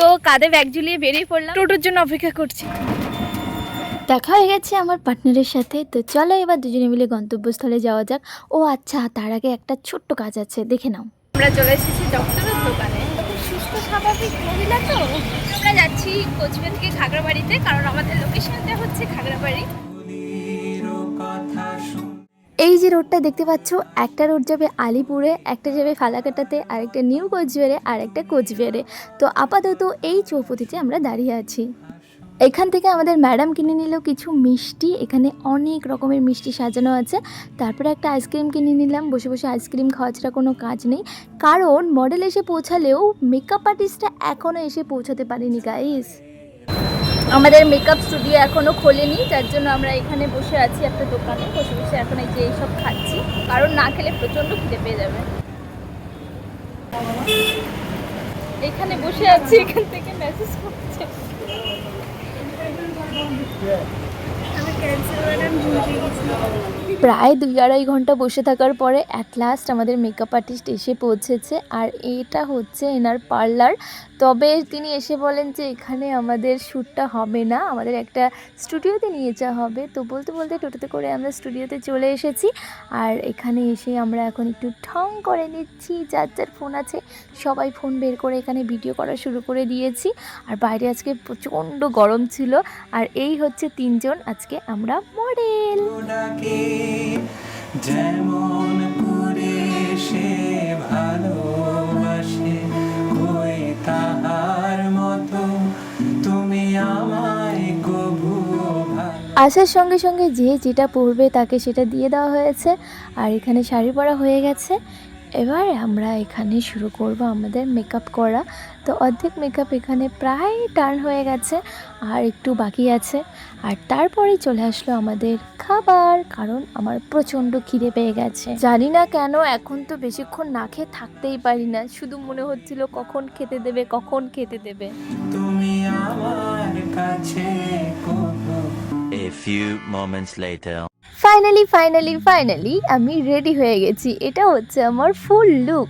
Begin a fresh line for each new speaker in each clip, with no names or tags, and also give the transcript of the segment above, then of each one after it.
তো কাঁধে ব্যাগ ঝুলিয়ে বেরিয়ে পড়লাম। টোটোর জন্য অপেক্ষা করছি। দেখা হয়ে গেছে আমার পার্টনারের সাথে। তো চলো এবার দুজনে মিলে গন্তব্যস্থলে যাওয়া যাক। ও আচ্ছা তার আগে একটা ছোট্ট কাজ আছে। দেখে নাও। আমরা চলে এসেছি ডক্টরের দোকানে। সুস্থ স্বাভাবিক মহিলা তো? যাচ্ছি কোচবিহার থেকে খাগড়াবাড়িতে, কারণ আমাদের লোকেশনটা হচ্ছে খাগড়াবাড়ি। এই যে রোডটা দেখতে পাচ্ছ, একটা রোড যাবে আলিপুরে, একটা যাবে ফালাকাটাতে আর একটা নিউ কোচবিহারে আর একটা কোচবিহারে। তো আপাতত এই চৌপতিতে আমরা দাঁড়িয়ে আছি। এখান থেকে আমাদের ম্যাডাম কিনে নিল কিছু মিষ্টি। এখানে অনেক রকমের মিষ্টি সাজানো আছে। তারপরে একটা আইসক্রিম কিনে নিলাম। বসে বসে আইসক্রিম খাওয়া ছাড়া কোনো কাজ নেই। কারণ মডেল এসে পৌঁছালেও মেকআপ আর্টিস্টটা এখনও এসে পৌঁছাতে পারেনি গাইস আমাদের মেকআপ স্টুডিও এখনও খোলেনি। যার জন্য আমরা এখানে বসে আছি একটা দোকানে। বসে বসে এখন এই যে এইসব খাচ্ছি। কারণ না খেলে প্রচণ্ড খিদে পেয়ে যাবে। এখানে বসে আছি, এখান থেকে মেসেজ করছে। Yeah. I'm again, so when I'm moving. প্রায় দুই আড়াই ঘণ্টা বসে থাকার পরে অ্যাট লাস্ট আমাদের মেকআপ আর্টিস্ট এসে পৌঁছেছে। আর এটা হচ্ছে এনার পার্লার তবে তিনি এসে বলেন যে, এখানে আমাদের শ্যুটটা হবে না। আমাদের একটা স্টুডিওতে নিয়ে যাওয়া হবে। তো বলতে বলতে টোটোতে করে আমরা স্টুডিওতে চলে এসেছি। আর এখানে এসে আমরা এখন একটু ঠং করে নিচ্ছি। যার যার ফোন আছে, সবাই ফোন বের করে এখানে ভিডিও করা শুরু করে দিয়েছি। আর বাইরে আজকে প্রচণ্ড গরম ছিল। আর এই হচ্ছে তিনজন। আজকে আমরা মডেল
যেমন করে সে ভালোবাসে কই তাহার মতো তুমি আমায় কবু
আসার সঙ্গে সঙ্গে যে যেটা পড়বে তাকে সেটা দিয়ে দেওয়া হয়েছে। আর এখানে শাড়ি পরা হয়ে গেছে। এবার আমরা এখানে শুরু করব আমাদের মেকআপ করা। তো অর্ধেক মেকআপ এখানে প্রায় টার্ন হয়ে গেছে আর একটু বাকি আছে। আর তারপরে চলে আসলো আমাদের খাবার কারণ আমার প্রচণ্ড খিদে পেয়ে গেছে। জানি না কেন এখন তো বেশিক্ষণ না খেয়ে থাকতেই পারি না। শুধু মনে হচ্ছিল কখন খেতে দেবে কখন খেতে দেবে।
তুমি আমার কাছে
A few moments later.
Finally finally finally আমি রেডি হয়ে গেছি। এটা হচ্ছে আমার ফুল লুক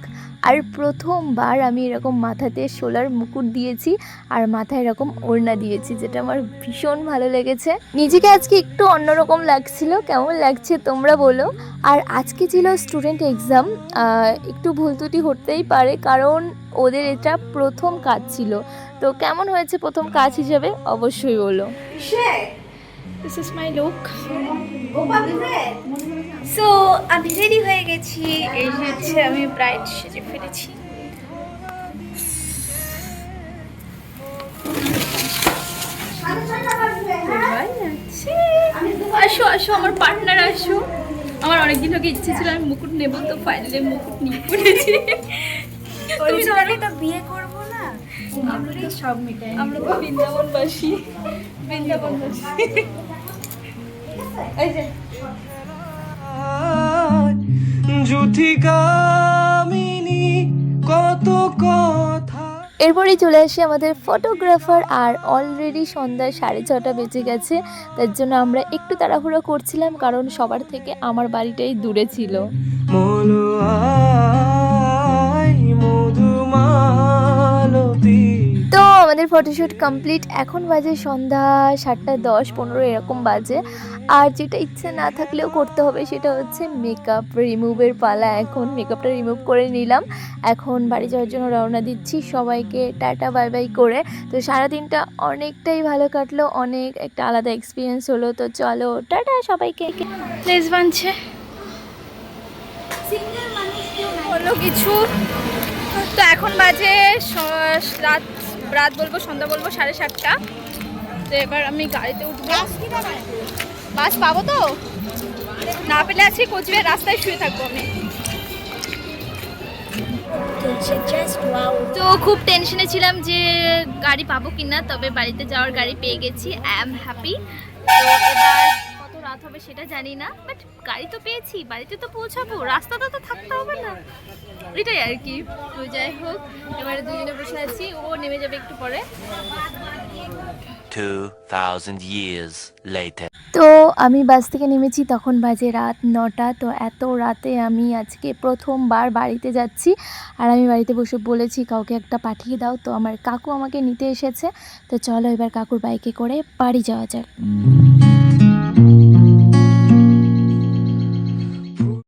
আর প্রথমবার আমি এরকম মাথাতে সোলার মুকুট দিয়েছি আর মাথায় এরকম ওড়না দিয়েছি, যেটা আমার ভীষণ ভালো লেগেছে। নিজেকে আজকে একটু অন্যরকম লাগছিল। কেমন লাগছে তোমরা বলো। আর আজকে ছিল স্টুডেন্ট এক্সাম একটু ভুল ত্রুটি হতেই পারে, কারণ ওদের এটা প্রথম কাজ ছিল। তো কেমন হয়েছে প্রথম কাজ হিসেবে? অবশ্যই বলো। This is my look so আমি রেডি হয়ে গেছি। এই হচ্ছে আমি ব্রাইট সেজে ফেলেছি। আসো আসো আমার পার্টনার আসো। আমার অনেকদিন আগে ইচ্ছে ছিল আমি মুকুট নেব তো ফাইনালি মুকুট নিয়ে পড়েছি। তুমি
তো বিয়ে
আমরা সব মিটাই। আমরা তো বৃন্দাবনবাসী। বৃন্দাবনবাসী। এই যে।
জুথিগামিনী কত কথা।
এরপরেই চলে আসি আমাদের ফটোগ্রাফার আর অলরেডি সন্ধ্যায় সাড়ে ছটা বেজে গেছে তার জন্য আমরা একটু তাড়াহুড়ো করছিলাম কারণ সবার থেকে আমার বাড়িটাই দূরে ছিল। আমাদের ফটোশ্যুট কমপ্লিট এখন বাজে সন্ধ্যা সাতটা দশ পনেরো এরকম বাজে। আর যেটা ইচ্ছে না থাকলেও করতে হবে সেটা হচ্ছে মেকআপ রিমুভের পালা। এখন মেকআপটা রিমুভ করে নিলাম। এখন বাড়ি যাওয়ার জন্য রওনা দিচ্ছি। সবাইকে টাটা বাই বাই করে। তো সারাদিনটা অনেকটাই ভালো কাটলো। অনেক একটা আলাদা এক্সপিরিয়েন্স হলো। তো চলো টাটা সবাইকে। প্লেস বানছে হলো কিছু। তো এখন বাজে রাত রাত বলব সন্ধ্যা বলব সাড়ে সাতটা। তো এবার আমি গাড়িতে উঠবো। বাস পাবো তো? না পেলে আছি কোচবিহার রাস্তায় শুয়ে থাকব আমি। তো খুব টেনশনে ছিলাম যে গাড়ি পাবো কিনা তবে বাড়িতে যাওয়ার গাড়ি পেয়ে গেছি। আই এম হ্যাপি তো এবার হবে সেটা জানি না বাট গাড়ি তো পেয়েছি বাড়িতে তো পৌঁছাবো রাস্তাটা তো থাকতে হবে না। এটাই আর কি। তো যাই হোক এবারে দুজনে বসে আছি ও নেমে যাবে একটু পরে।
2,000 years later.
তো আমি বাস থেকে নেমেছি তখন বাজে রাত নটা তো এত রাতে আমি আজকে প্রথমবার বাড়িতে যাচ্ছি। আর আমি বাড়িতে বসে বলেছি কাউকে একটা পাঠিয়ে দাও। তো আমার কাকু আমাকে নিতে এসেছে। তো চলো এবার কাকুর বাইকে করে বাড়ি যাওয়া যাক।